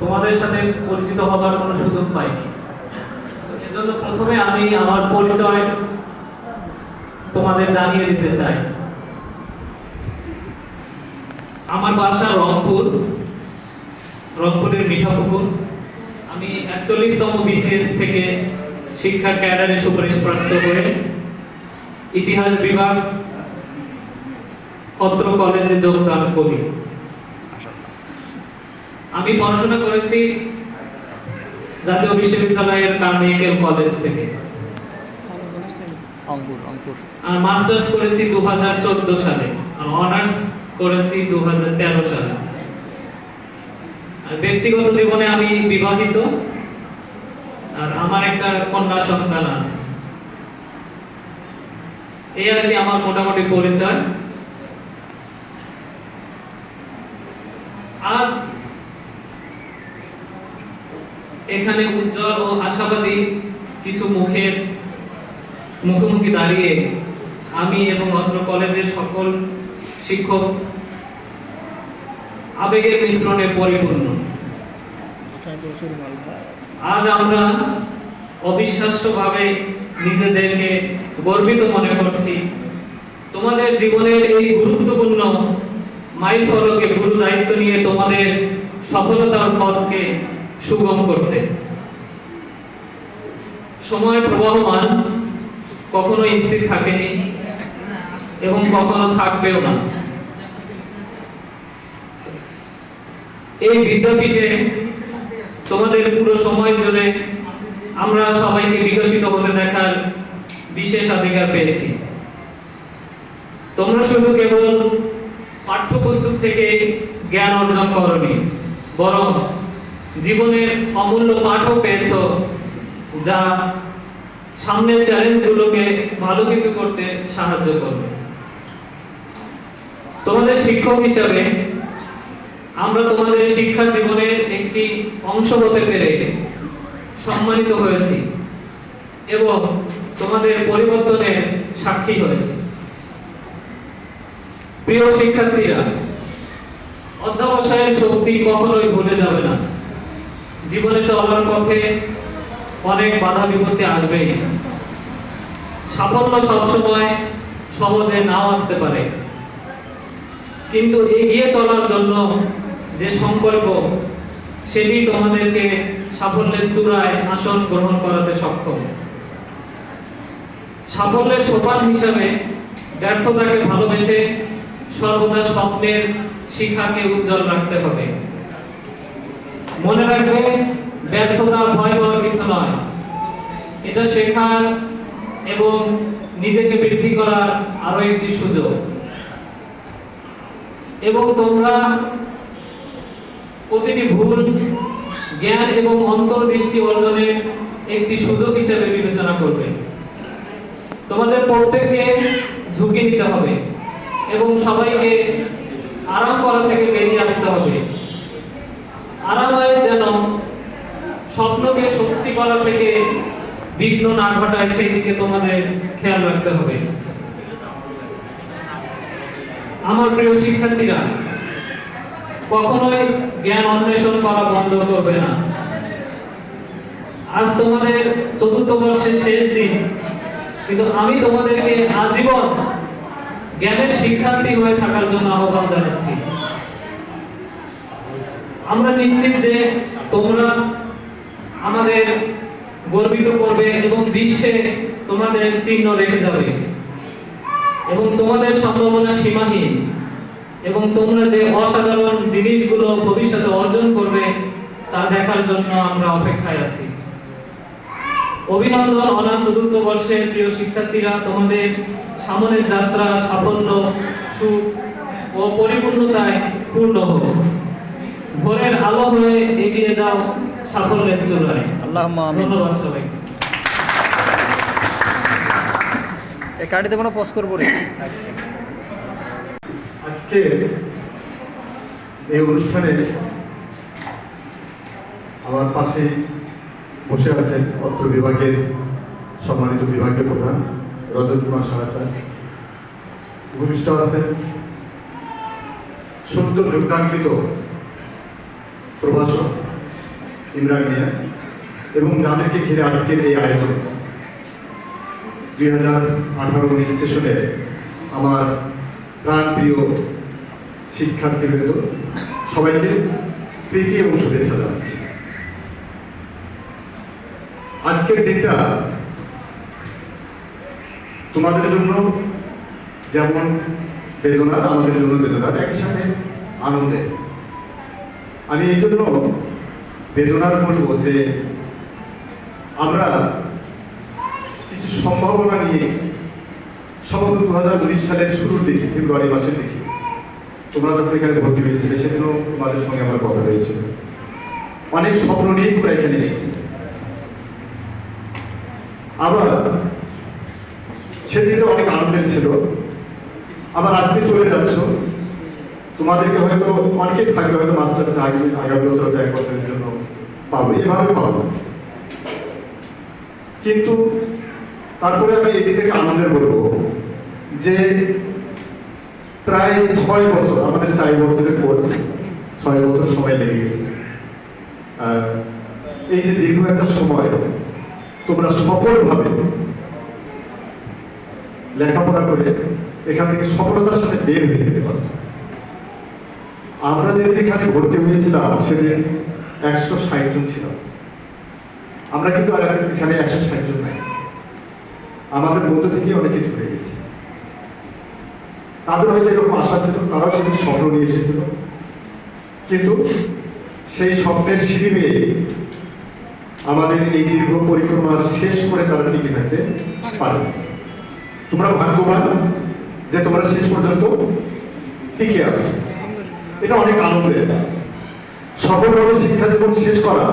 তোমাদের সাথে পরিচিত হবার কোনো সুযোগ পাইনি। এজন্য প্রথমে আমি আমার পরিচয় তোমাদের জানিয়ে দিতে চাই। আমার বাসা রংপুর, রংপুরের মিঠাপুকুর। আমি একচল্লিশতম বিসিএস থেকে শিক্ষা ক্যাডারে সুপারিশপ্রাপ্ত হয়ে ইতিহাস বিভাগ, অত্র কলেজে যোগদান করি। আমি পড়াশোনা করেছি জাতীয় বিশ্ববিদ্যালয়ের কার্মিকেল কলেজ থেকে। অঙ্কুর অঙ্কুর। আর মাস্টার্স করেছি দু সালে। আর অনার্স করেছি দু সালে। আর ব্যক্তিগত জীবনে আমি বিবাহিত। আর আমার একটা কন্যা সন্তান আছে। এই আর কি আমার মোটামুটি পরিচয়। আজ এখানে উজ্জ্বল ও আশাবাদী কিছু মুখের মুখোমুখি দাঁড়িয়ে আমি এবং অত্র কলেজের সকল শিক্ষক আবেগের মিশ্রণে পরিপূর্ণ। আজ আমরা অবিশ্বাস্যভাবে নিজেদেরকে গর্বিত মনে করছি। তোমাদের জীবনের এই গুরুত্বপূর্ণ মাইল ফলকে গুরু দায়িত্ব নিয়ে তোমাদের সফলতার পথকে সুগম করতে। সময় প্রবাহমান কখনো স্থির থাকেনি এবং কখনো থাকবেও না। এই বিদ্যাপীঠে তোমাদের পুরো সময় জুড়ে আমরা সবাইকে বিকশিত হতে দেখার বিশেষ অধিকার পেয়েছি। তোমরা শুধু কেবল পাঠ্যপুস্তক থেকে জ্ঞান অর্জন করনি, বরং জীবনের অমূল্য পাঠও পেয়েছ, যা সামনের চ্যালেঞ্জগুলোকে ভালো কিছু করতে সাহায্য করবে। তোমাদের শিক্ষক হিসাবে আমরা তোমাদের শিক্ষা জীবনের একটি অংশ হতে পেরে সম্মানিত হয়েছি এবং তোমাদের পরিবর্তনের সাক্ষী হয়েছি। প্রিয় শিক্ষার্থীরা, অধ্যাবসায়ের শক্তি কখনোই ভুলে যাবে না। জীবনে চলার পথে অনেক বাধা বিপত্তি আসবেই। সাফল্য সবসময় সহজে নাও আসতে পারে। কিন্তু এগিয়ে চলার জন্য যে সংকল্প, সেটি তোমাদেরকে সাফল্যের চূড়ায় আসন গ্রহণ করাতে সক্ষম। সাফল্যের সোপান হিসাবে ব্যর্থতাকে ভালোবেসে সর্বদা স্বপ্নের শিখাকে উজ্জ্বল রাখতে হবে। মনে রাখবে ব্যর্থতা, ভয় পাওয়ার কিছু নয়। এটা শেখার এবং নিজেকে বৃদ্ধি করার আরও একটি সুযোগ। এবং তোমরা প্রতিটি ভুল, জ্ঞান এবং অন্তর্দৃষ্টি অর্জনের একটি সুযোগ হিসেবে বিবেচনা করবে। তোমাদের প্রত্যেককে ঝুঁকি নিতে হবে এবং সবাইকে আরাম করা থেকে বেরিয়ে আসতে হবে। আরামায় যেন স্বপ্নকে সত্যি করা থেকে বিঘ্ন না ঘটায়, সেই দিকে তোমাদের খেয়াল রাখতে হবে। আমার প্রিয় শিক্ষার্থীরা, কখনোই জ্ঞান অন্বেষণ করা বন্ধ করবে না। আজ তোমাদের চতুর্থ বর্ষের শেষ দিন, কিন্তু আমি তোমাদেরকে আজীবন জ্ঞানের শিক্ষার্থী হয়ে থাকার জন্য আহ্বান জানাচ্ছি। আমরা নিশ্চিত যে তোমরা আমাদের গর্বিত করবে এবং বিশ্বে তোমাদের চিহ্ন রেখে যাবে। এবং তোমাদের সম্ভাবনা সীমাহীন। এবং তোমরা যে অসাধারণ জিনিসগুলো ভবিষ্যতে অর্জন করবে, তা দেখার জন্য আমরা অপেক্ষায় আছি। অভিনন্দন অনাথ চতুর্থ বর্ষের প্রিয় শিক্ষার্থীরা, তোমাদের সামনের যাত্রা সাফল্য, সুখ ও পরিপূর্ণতায় পূর্ণ হোক। ভোরের আলো হয়ে এগিয়ে যাও সাফল্যের চূড়ায় আমিন। ধন্যবাদ সবাইকে। এই কার্ডিতে কোনো পোস্ট করব রে? আজকে এই অনুষ্ঠানে আমার পাশে বসে আছেন অত্র বিভাগের সম্মানিত বিভাগীয় প্রধান রজত কুমার সাহা স্যার। ভূমিষ্ঠ আছেন সদ্য যোগদানকৃত প্রভাষক ইমরান মিয়া এবং যাদেরকে ঘিরে আজকের এই আয়োজন। দুই হাজার আঠারো উনিশ সেশনে আমার প্রাণপ্রিয় শিক্ষার্থীবৃন্দ সবাইকে প্রীতি এবং শুভেচ্ছা জানাচ্ছি। আজকের দিনটা তোমাদের জন্য যেমন বেদনার আমাদের জন্য বেদনার একই সাথে আনন্দের। আমি এই জন্য বেদনার বলব যে আমরা কিছু সম্ভাবনা নিয়ে সম্ভবত দু হাজার উনিশ সালের শুরুর দিকে, ফেব্রুয়ারি মাসের দিকে, তোমরা যখন এখানে ভর্তি হয়েছিলে, সেদিনও তোমাদের সঙ্গে আমার কথা হয়েছিল। অনেক স্বপ্ন নিয়ে তোমরা এখানে এসেছি আবার সেদিনটা অনেক আনন্দের ছিল। আবার আজকে চলে যাচ্ছ। তোমাদেরকে হয়তো অনেকেই থাকবে হয়তো মাস্টার্স আগামী আগামী বছর এক বছরের জন্য পাবো। এভাবে পাবো কিন্তু তারপরে আমি এই দিকে আনন্দের বলব যে প্রায় ছয় বছর, আমাদের চার বছরের কোর্স ছয় বছর সময় লেগে গেছে। এই যে দীর্ঘ একটা সময়, তোমরা সফলভাবে লেখাপড়া করে এখান থেকে সফলতার সাথে বের হয়ে যেতে পারছ। আমরা যেদিন এখানে ভর্তি হয়েছিলাম, সেদিন একশো ষাট জন ছিলাম আমরা কিন্তু আর এখন একশো ষাট জন নাই। আমাদের মধ্য থেকে অনেকে চলে গেছে। তাদের হয়তো এরকম আশা ছিল, তারাও সেদিন স্বপ্ন নিয়ে এসেছিল। কিন্তু সেই স্বপ্নের সিঁড়ি বেয়ে আমাদের এই দীর্ঘ পরিক্রমা শেষ করে তারা টিকে থাকতে পারবে তোমরা ভাগ্যবান যে তোমরা শেষ পর্যন্ত টিকে আছো। এটা অনেক আনন্দের। সফলভাবে শিক্ষা জীবন শেষ করা।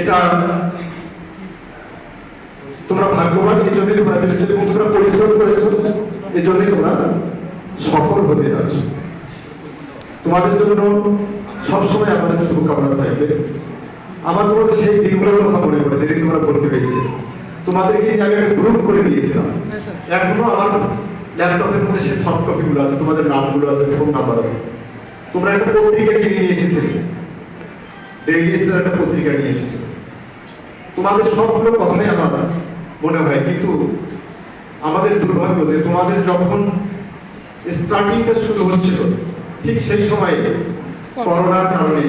এটা তোমরা ভাগ্যবান এই জন্যই তোমরা পেরেছ এবং তোমরা পরিশ্রম করেছ। এই জন্যই তোমরা সফল হতে যাচ্ছ। তোমাদের জন্য সবসময় আমাদের শুভকামনা থাকবে। আমার তোমাদের সেই দিনগুলোর কথা মনে পড়ে যেদিন তোমরা ভর্তি হয়েছে তোমাদেরকে আমি একটা গ্রুপ করে দিয়েছিলাম। এখনও আমার ল্যাপটপের মধ্যে সেই সফট কপিগুলো আছে, তোমাদের নামগুলো আছে ফোন নাম্বার আছে। তোমরা একটা পত্রিকা কিনে নিয়ে এসেছিলে। ডেইলি স্টার একটা পত্রিকা নিয়ে এসেছিলে। তোমাদের সবগুলো কথাই আমার মনে হয়, কিন্তু আমাদের দুর্ভাগ্য যে তোমাদের যখন স্টার্টিংটা শুরু হচ্ছিল, ঠিক সেই সময়ে করোনার কারণে,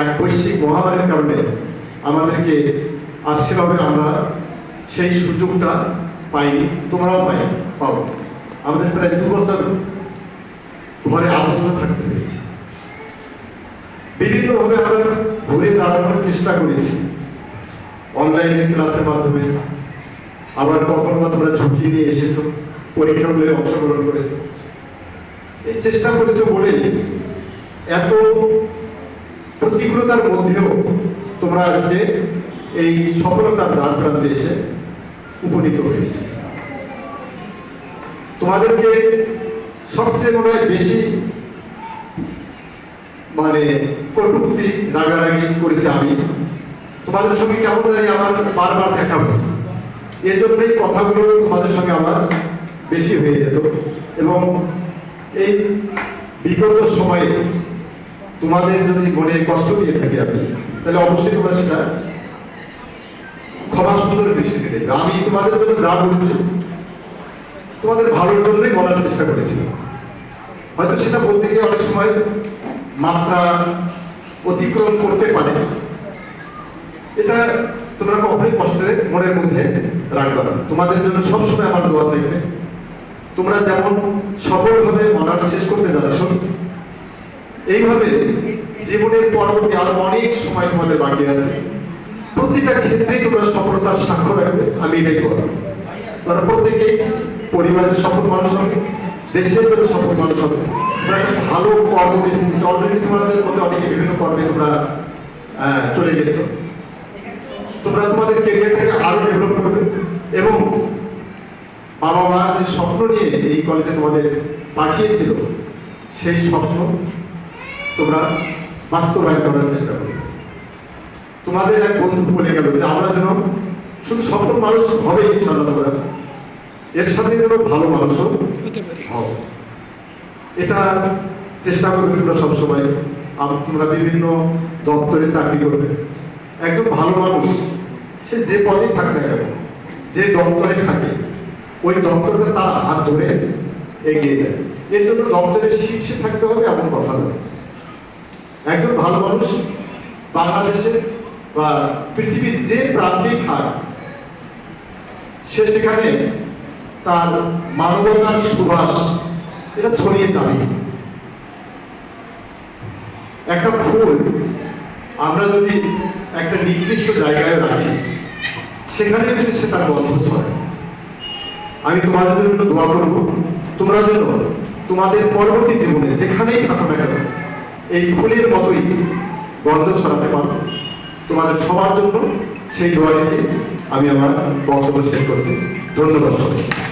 এক বৈশ্বিক মহামারীর কারণে আমাদেরকে আর সেভাবে আমরা সেই সুযোগটা পাইনি, তোমরাও পাই পাও আমাদের প্রায় দু বছর ঘরে আবদ্ধ থাকতে হয়েছে। বিভিন্নভাবে আমরা ঘুরে দাঁড়ানোর চেষ্টা করেছি। অনলাইনে ক্লাসের মাধ্যমে। আবার কখনো তোমরা ঝুঁকি নিয়ে এসেছ পরীক্ষাগুলো অংশগ্রহণ করেছ। এই চেষ্টা করেছ বলে এত প্রতিকূলতার মধ্যেও তোমরা আজকে এই সফলতার দ্বার প্রান্তে এসে উপনীত হয়েছে। তোমাদেরকে সবচেয়ে মনে হয় বেশি মানে কটুক্তি, রাগারাগি করেছি আমি। তোমাদের সঙ্গে কেমন জানি আমার বারবার দেখা হতো এই জন্যই কথাগুলো তোমাদের সঙ্গে আমার বেশি হয়ে যেত। এবং এই বিগত সময়ে তোমাদের যদি মনে কষ্ট দিয়ে থাকি আমি, তাহলে অবশ্যই তোমরা সেটা ক্ষমা সুন্দর দৃষ্টিতে দেখবে। আমি তোমাদের জন্য যা বলেছি তোমাদের ভালোর জন্যই বলার চেষ্টা করেছি হয়তো সেটা বলতে গিয়ে অনেক সময় মাত্রা অতিক্রম করতে পারে। এটা তোমরা কখনোই কষ্টের মনের মধ্যে রাখবে না। তোমাদের জন্য সবসময় আমার দোয়া থাকবে। তোমরা যেমন সফলভাবে অনার্স শেষ করতে যাচ্ছ, এইভাবে জীবনের পরবর্তী আরও অনেক সময় তোমাদের বাকি আছে। প্রতিটা ক্ষেত্রেই তোমরা সফলতার স্বাক্ষর রাখবে, আমি এটাই করব তোমরা প্রত্যেকেই পরিবারের সফল মানুষ হবে, দেশের জন্য সফল মানুষ হবে। ভালো কর্ম বেছে নিচ্ছ অলরেডি তোমাদের মধ্যে অনেকে বিভিন্ন কর্মে তোমরা চলে গেছো। তোমরা তোমাদের কেরিয়ারটাকে আরও ডেভেলপ করবে এবং বাবা মা যে স্বপ্ন নিয়ে এই কলেজে তোমাদের পাঠিয়েছিল, সেই স্বপ্ন তোমরা বাস্তবায়ন করার চেষ্টা করবে। তোমাদের এক বন্ধু বলে গেল যে, আমরা যেন শুধু সফল মানুষ হবে ইনশাল্লাহ তোমরা। এর সাথে যেন ভালো পারি। হও। এটা চেষ্টা করবে তোমরা সবসময় তোমরা বিভিন্ন দপ্তরে চাকরি করবে। একজন ভালো মানুষ সে যে পদে থাকে না কেন যে দপ্তরে থাকে ওই দপ্তরটা তার হাত ধরে এগিয়ে যায়। এর জন্য দপ্তরের শীর্ষে থাকতে হবে এমন কথা নয়। একজন ভালো মানুষ বাংলাদেশে বা পৃথিবীর যে প্রান্তেই থাক সে সেখানে তার মানবতার সুবাস এটা ছড়িয়ে যাবে। একটা ফুল, আমরা যদি একটা নির্দিষ্ট জায়গায় রাখি, সেখানে যদি সে তার গন্ধ ছড়ায়। আমি তোমাদের জন্য দোয়া করব। তোমরা যেন তোমাদের পরবর্তী জীবনে যেখানেই থাকো না কেন, এই ফুলের মতোই গন্ধ ছড়াতে পারো। তোমাদের সবার জন্য সেই দোয়া রেখে আমি আমার বক্তব্য শেষ করছি। ধন্যবাদ সবাই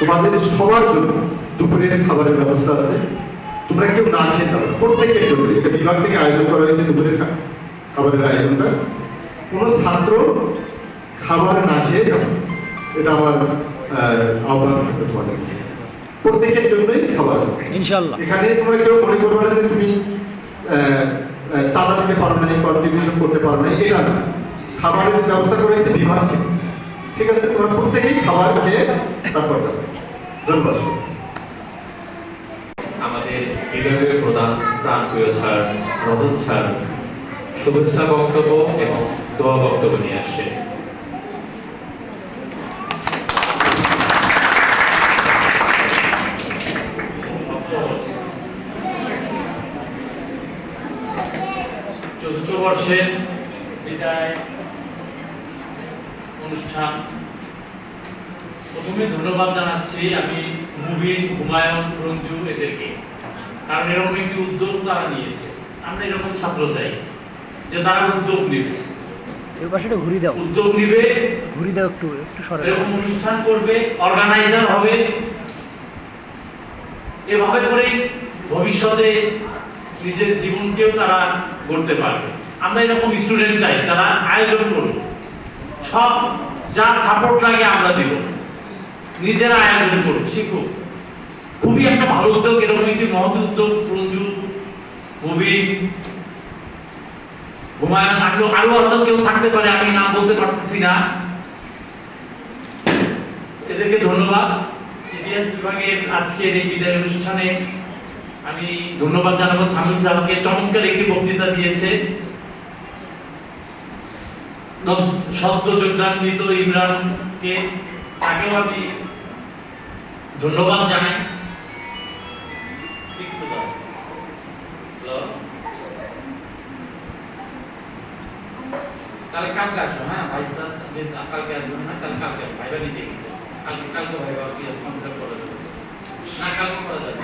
তোমাদের সবার জন্য দুপুরের খাবারের ব্যবস্থা আছে। তোমরা কেউ না খেয়ে যাবে প্রত্যেকের জন্য। এটা বিভাগ থেকে আয়োজন করা হয়েছে দুপুরের খাবারের আয়োজনটা। কোনো ছাত্র খাবার না খেয়ে যাবে। এটা আমার আহ, আহ্বান থাকবে তোমাদের প্রত্যেকের জন্যই খাবার আছে। ইনশাল্লাহ এখানে তোমরা কেউ মনে করবে না যে তুমি চাঁদা দিতে পারো না কন্ট্রিবিউশন করতে পারো না এটা না। খাবারের ব্যবস্থা করেছে বিভাগ থেকে। ঠিক আছে, তোমরা প্রত্যেকেই খাবার খেয়ে তারপর যাবে ধন্যবাদ আমাদের প্রধান প্রাণপ্রিয় স্যার, রতন স্যার, শুভেচ্ছা বক্তব্য এবং দোয়া বক্তব্য নিয়ে আসছে। চতুর্থ বর্ষের বিদায়। অনুষ্ঠান। প্রথমে ধন্যবাদ জানাচ্ছি আমি মুবিন হুমায়ুন রঞ্জু এদেরকে। কারণ এরকম একটি উদ্যোগ তারা নিয়েছে। আমরা এরকম ছাত্র চাই যে তারা উদ্যোগ নেবে। এই পাশেটা ঘুরি দাও। উদ্যোগ নিবে। ঘুরি দাও একটু একটু সরে এরকম অনুষ্ঠান করবে অর্গানাইজার হবে। এভাবে করেই ভবিষ্যতে নিজের জীবনকেও তারা গড়তে পারবে। আমরা এরকম স্টুডেন্ট চাই তারা আয়োজন করুক। সব যা সাপোর্ট লাগে আমরা দিব। নিজেরা আয়োজন করুক শিখুক খুবই একটা ভালো উদ্যোগ এরকম একটি মহৎ উদ্যোগ রঞ্জু মুবিন হুমায়ুন, আরও আরও হয়তো কেউ থাকতে পারে, আমি নাম বলতে পারতেছি না। এদেরকে ধন্যবাদ। ইতিহাস বিভাগের আজকের এই বিদায় অনুষ্ঠানে আমি ধন্যবাদ জানাব। সামিল সাহেবকে চমৎকার একটি বক্তৃতা দিয়েছে। সদ্য যোগদানকৃত ইমরানকে, তাকেও আমি ধন্যবাদ জানাই? তাহলে কালকে আসো হ্যাঁ? ভাই স্যার কালকে আসবেন না কাল কালকে আসো। ভাইবা নিতে গেছে। কালকে কালকে ভাইবা কি স্পন্সর করা যাবে। না, কালকে করা যাবে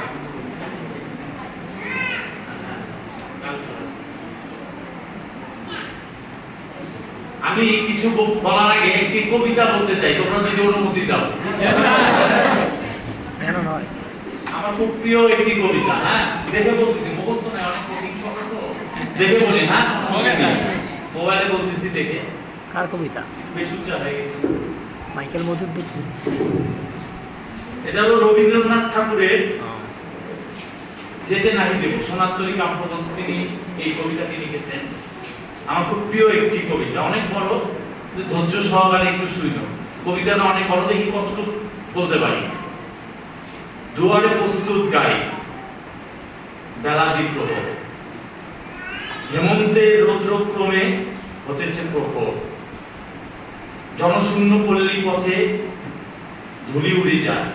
কালকে করা যাবে। আমি কিছু বলার আগে একটি কবিতা বলতে চাই তোমরা যদি অনুমতি দাও। আমার খুব প্রিয় একটি কবিতা হ্যাঁ? দেখে বলতেছি মুখস্থ নাই অনেক কঠিন দেখে বলি হ্যাঁ? মোবাইলে বলতেছি দেখে। কার কবিতা? বেশ উচ্চা হয়ে গেছে। মাইকেল মধুর দেখি এটা হলো রবীন্দ্রনাথ ঠাকুরের যেতে নাহি দেব সোনাত্তরী কাব্যগ্রন্থ তিনি এই কবিতাটি লিখেছেন। আমার খুব প্রিয় একটি কবিতা। অনেক বড় ধৈর্য সহকারে একটু শুইল কবিতাটা অনেক বড়, দেখি কতটুকু বলতে পারি। দুয়ারে প্রস্তুত গাড়ি বেলা বিপ্লব। হেমন্তের রৌদ্রক্রমে হতেছে প্রখর জনশূন্য পল্লী পথে ধুলি উড়ে যায়।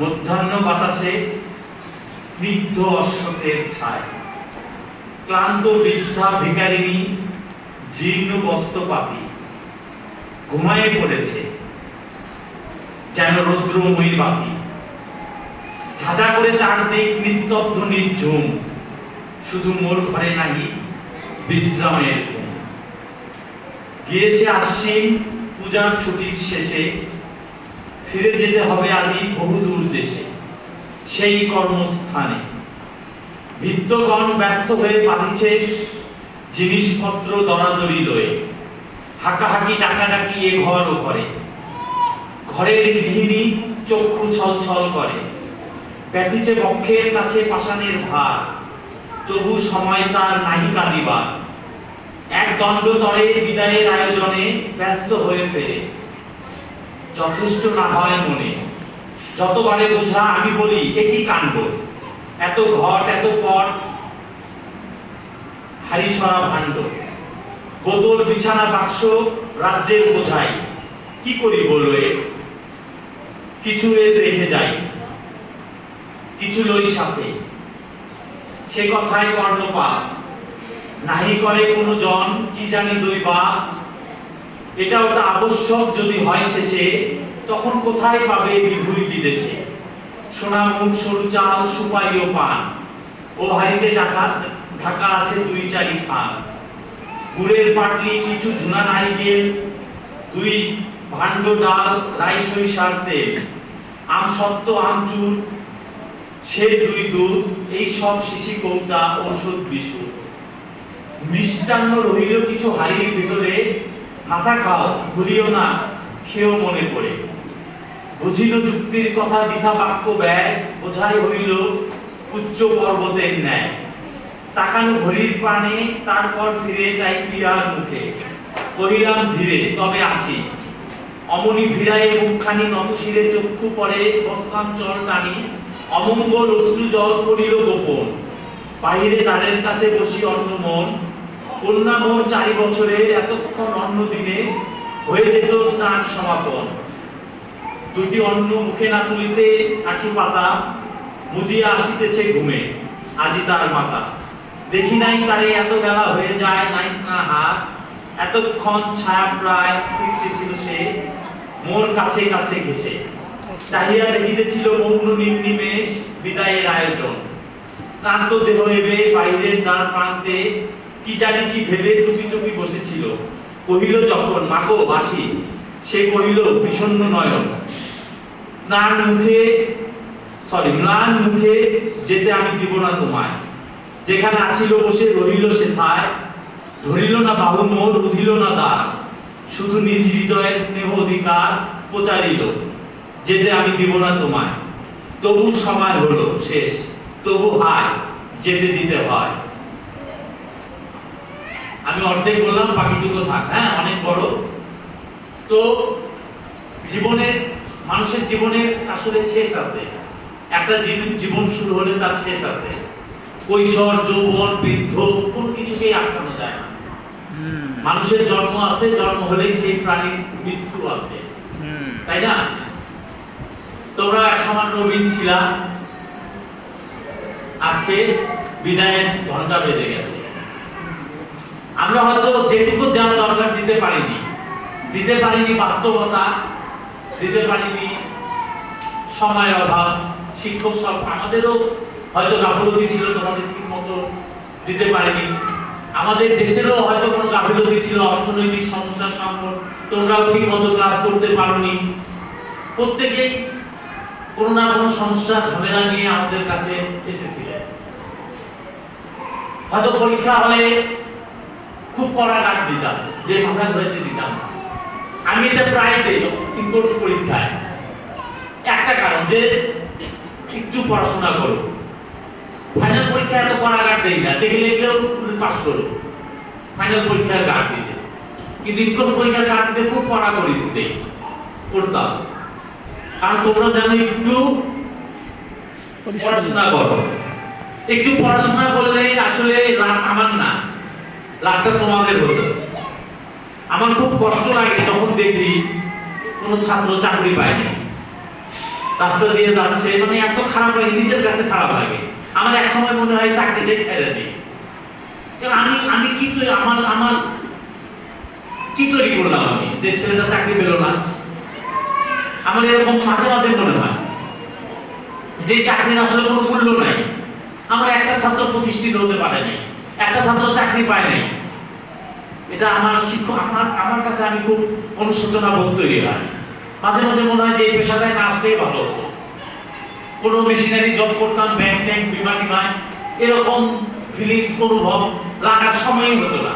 মধ্যাহ্ন বাতাসে স্নিগ্ধ অশ্বতের ছায়। ক্লান্ত, বৃদ্ধা ভিকারিনী জীর্ণ, বস্ত্র পাপি। ঘুমায়ে পড়েছে, যেন রৌদ্রময়ী বাপি। ঝাঁঝা করে চারদিক নিস্তব্ধ, নির্ঝুম। শুধু মোর ঘরে নাহি, বিশ্রামের ঘুম। গিয়েছে আশ্বিন, পূজার ছুটির শেষে। ফিরে যেতে হবে আজই বহুদূর দেশে, সেই কর্মস্থানে। ভিত্তগণ ব্যস্ত হয়ে বাঁধিছে জিনিসপত্র দরাদরি লয়ে। হাঁকাহাঁকি ডাকাডাকি এ ঘর ও ঘরে ঘরের গৃহিণী চক্ষু ছল ছল করে। ব্যথিছে বক্ষের কাছে পাষাণের ভার। তবু সময় তার নাহি কাঁদিবার। এক দণ্ড তরে বিদায়ের আয়োজনে ব্যস্ত হয়ে ফেরে। যথেষ্ট না হয় মনে। যতবারে বোঝা আমি বলি একই কাণ্ড? এত ঘট, এত পট। হারিসরা ভাণ্ড। বোতল, বিছানা, বাক্স রাজ্যের বোঝাই। কি করি বলো এ? কিছু এ রেখে যাই। কিছু লই সাথে। সে কথায় কর্ণপাত নাহি করে কোনো জন, কি জানি দুই বা। এটা ওটা আবশ্যক যদি হয় শেষে, তখন কোথায় পাবে বিভুই বিদেশে সোনা মুখ, সরু চাল, সুপারি পান। ও হাড়িতে ঢাকা ঢাকা আছে দুই চারি খান গুড়ের পাটলি, কিছু ঝুনা নারিকেল, দুই ভাণ্ড ডাল, রাই সরিষার তেল। আম সত্য আমচুর সে দুই দুধ এই সব শিশি কৌটা ঔষধ বিশুর মিষ্টান্ন রহিল কিছু হাড়ির ভিতরে, মাথা খাও, ভুলিও না, খেয়েও মনে পড়ে। বুঝিল যুক্তির কথা বৃথা বাক্য ব্যয়, বোঝাই হইল উচ্চ পর্বতের ন্যায়। তাকানো ঘড়ির প্রাণে, তারপর ফিরে যাই পিয়ার মুখে। কহিলাম, ধীরে, তবে আসি। অমনি ভিড়ায় মুখখানি নতশিরে চক্ষু পরে বস্তাঞ্চল টানি। অমঙ্গল অশ্রু জল পড়িল গোপন। বাহিরে দ্বারের কাছে বসি অন্য মন কন্যা মোর চারি বছরের এতক্ষণ অন্য দিনে হয়ে যেত স্নান সমাপন। দুটি অন্ন মুখে না তুলিতে আখি পাতা, মুদিয়া আসিতেছে ঘুমে, আজি তার মাতা। দেখি নাই তারে এত বেলা হয়ে যায়, নাই স্নাহার এতক্ষণ ছায়া প্রায় ফিরতেছিল সে, মোর কাছে কাছে ঘেসে চাহিয়া দেখিতেছিল মৌন নির্নিমেষ বিদায়ের আয়োজন। শ্রান্ত দেহ এবে বাইরের দ্বার প্রান্তে কি জানি কি ভেবে চুপি চুপি বসেছিল। কহিল, যখন মাগো বাসি, সে কহিল, বিষণ্ণ নয়ন। স্নান মুখে সরি ম্লান মুখে যেতে আমি দিব না তোমায়। যেখানে আছিল বসে রহিল সে থায় ধরিল না বাহু মোর উধিল না দ্বার। শুধু নিজ হৃদয়ের স্নেহ অধিকার প্রচারিল, যেতে আমি দিব না তোমায়। তবু সময় হলো শেষ, তবু হায়, যেতে দিতে হয়। আমি অর্ধেক বললাম, বাকিটুকু থাক। হ্যাঁ অনেক বড়। তো জীবনের মানুষের জীবনের আসলে শেষ আছে। একটা জীবন শুরু হলে তার শেষ আছে। কৈশোর যৌবন বৃদ্ধ কোনো কিছুকেই আটকানো যায় না। মানুষের জন্ম আছে জন্ম হলেই সেই প্রাণীর মৃত্যু আছে। তাই না? তোমরা এক সময় নবীন ছিলা। আজকে বিদায়ের ঘণ্টা বেজে গেছে। আমরা হয়তো যেটুকু দেওয়ার দরকার দিতে পারিনি। দিতে পারিনি বাস্তবতা। দিতে পারিনি। সময়ের অভাব, শিক্ষক সব আমাদেরও হয়তো গাফলতি ছিল, তোমাদের ঠিক মতো দিতে পারিনি। আমাদের দেশেরও হয়তো কোনো গাফিলতি ছিল, অর্থনৈতিক সমস্যার সংকট তোমরাও ঠিক মতো ক্লাস করতে পারোনি। প্রত্যেকেই কোনো না কোনো সমস্যা, ঝামেলা নিয়ে আমাদের কাছে এসেছিলে। হয়তো পরীক্ষা হলে খুব কড়া কাট দিতাম, যে মাথা ঘুরাইতে দিতাম না। আমি এটা প্রায় দিই ইন্টার্স পরীক্ষায়। একটা কারণ যে, একটু পড়াশোনা করো। ফাইনাল পরীক্ষায় এত কড়া কাট দেই না, দেখে লিখলেও পাস করো। ফাইনাল পরীক্ষার গার্ড দিতে। কিন্তু ইন্টার্স পরীক্ষার গার্ড দিতে খুব কড়া করে দিতে। করতাম। কারণ তোমরা জানো, একটু পড়াশোনা করো। একটু পড়াশোনা করলে আসলে লাভ আমার না। লাভটা তোমাদের হতো। আমার খুব কষ্ট লাগে যখন দেখি কোনো ছাত্র চাকরি পায়নি। রাস্তা দিয়ে যাচ্ছে মানে এত খারাপ লাগে, নিজের কাছে খারাপ লাগে। আমার এক সময় মনে হয় চাকরিটাই ছেড়ে দিই। কারণ আমি আমি কি তৈরি, আমার আমার কি তৈরি করলাম আমি? যে ছেলেটা চাকরি পেল না। আমার এরকম মাঝে মাঝে মনে হয় যে চাকরির আসলে কোনো মূল্য নাই। আমার একটা ছাত্র প্রতিষ্ঠিত হতে পারে নাই, একটা ছাত্র চাকরি পায় নাই। এটা আমার শিক্ষক, আমার আমার কাছে আমি খুব অনুশোচনা বোধ তৈরি হয় মাঝে মাঝে মনে হয় যে এই পেশাটায় না আসলেই ভালো হতো। কোনো মেশিনারি জব করতাম ব্যাংক ট্যাঙ্ক, বিমা টিমায় এরকম ফিলিংস অনুভব লাগার সময়ই হতো না।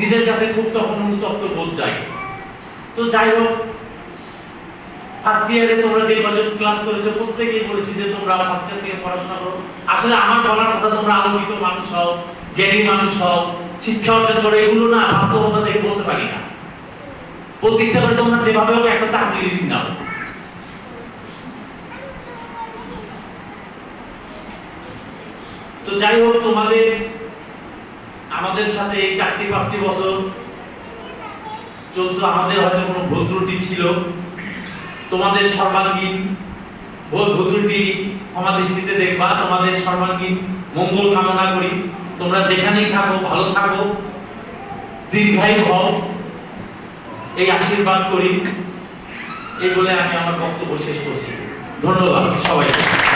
নিজের কাছে খুব তখন অনুতপ্ত বোধ যায় তো যাই হোক ফার্স্ট ইয়ারে তোমরা যে কজন ক্লাস করেছ, প্রত্যেকেই বলেছি যে তোমরা ফার্স্ট ইয়ার থেকে পড়াশোনা করো। আসলে আমার বলার কথা, তোমরা আলোকিত মানুষ হও, জ্ঞানী মানুষ হও শিক্ষা অর্জন করো এগুলো না বাস্তবতা দেখে বলতে পারি না। বলতে ইচ্ছা করে তোমরা যেভাবে হোক একটা চাকরি নাও। তো যাই হোক, তোমাদের, আমাদের সাথে এই চারটি পাঁচটি বছর চলছে আমাদের হয়তো কোনো ভুল ত্রুটি ছিল। তোমাদের সর্বাঙ্গীন ভুল ভুল ত্রুটি ক্ষমা দৃষ্টিতে দেখবা, তোমাদের সর্বাঙ্গীন মঙ্গল কামনা করি। তোমরা যেখানেই থাকো, ভালো থাকো, দীর্ঘায়ু হও। এই আশীর্বাদ করি। এই বলে আমি আমার বক্তব্য শেষ করছি। ধন্যবাদ সবাইকে।